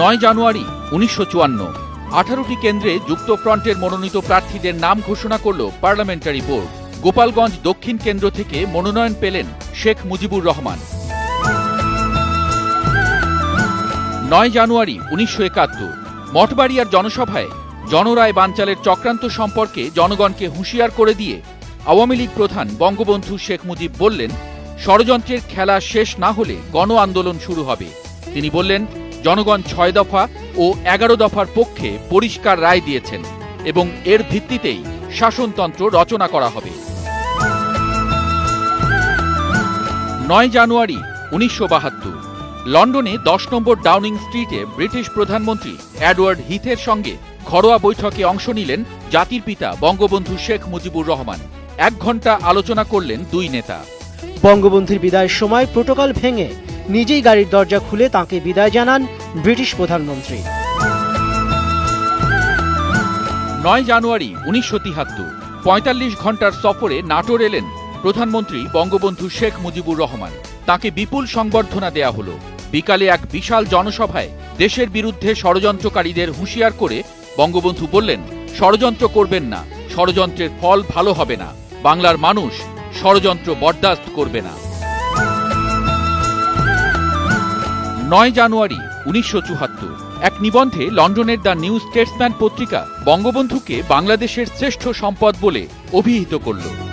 নয় জানুয়ারি উনিশশো চুয়ান্ন। আঠারোটি কেন্দ্রে যুক্তফ্রন্টের মনোনীত প্রার্থীদের নাম ঘোষণা করল পার্লামেন্টারি বোর্ড। গোপালগঞ্জ দক্ষিণ কেন্দ্র থেকে মনোনয়ন পেলেন শেখ মুজিবুর রহমান। নয় জানুয়ারি উনিশশো একাত্তর। মঠবাড়িয়ার জনসভায় জনরায় বানচালের চক্রান্ত সম্পর্কে জনগণকে হুঁশিয়ার করে দিয়ে আওয়ামী লীগ প্রধান বঙ্গবন্ধু শেখ মুজিব বললেন, ষড়যন্ত্রের খেলা শেষ না হলে গণ আন্দোলন শুরু হবে। তিনি বললেন জনগণ ছয় দফা ও এগারো দফার পক্ষে পরিষ্কার রায় দিয়েছেন এবং এর ভিত্তিতেই শাসনতন্ত্র রচনা করা হবে। নয় জানুয়ারি উনিশশো বাহাত্তর, লন্ডনে দশ নম্বর ডাউনিং স্ট্রিটে ব্রিটিশ প্রধানমন্ত্রী অ্যাডওয়ার্ড হিথের সঙ্গে ঘরোয়া বৈঠকে অংশ নিলেন জাতির পিতা বঙ্গবন্ধু শেখ মুজিবুর রহমান। এক ঘণ্টা আলোচনা করলেন দুই নেতা। বঙ্গবন্ধুর বিদায়ের সময় প্রোটোকল ভেঙে নিজেই গাড়ির দরজা খুলে তাকে বিদায় জানান ব্রিটিশ প্রধানমন্ত্রী। নয় জানুয়ারি উনিশশো তিহাত্তর, পঁয়তাল্লিশ ঘণ্টার সফরে নাটোর এলেন প্রধানমন্ত্রী বঙ্গবন্ধু শেখ মুজিবুর রহমান। তাকে বিপুল সংবর্ধনা দেয়া হলো। বিকালে এক বিশাল জনসভায় দেশের বিরুদ্ধে ষড়যন্ত্রকারীদের হুঁশিয়ার করে বঙ্গবন্ধু বললেন, ষড়যন্ত্র করবেন না, ষড়যন্ত্রের ফল ভালো হবে না। বাংলার মানুষ ষড়যন্ত্র বরদাস্ত করবে না। নয় জানুয়ারি উনিশশো চুহাত্তর এক নিবন্ধে লন্ডনের দ্য নিউ স্টেটসম্যান পত্রিকা বঙ্গবন্ধুকে বাংলাদেশের শ্রেষ্ঠ সম্পদ বলে অভিহিত করল।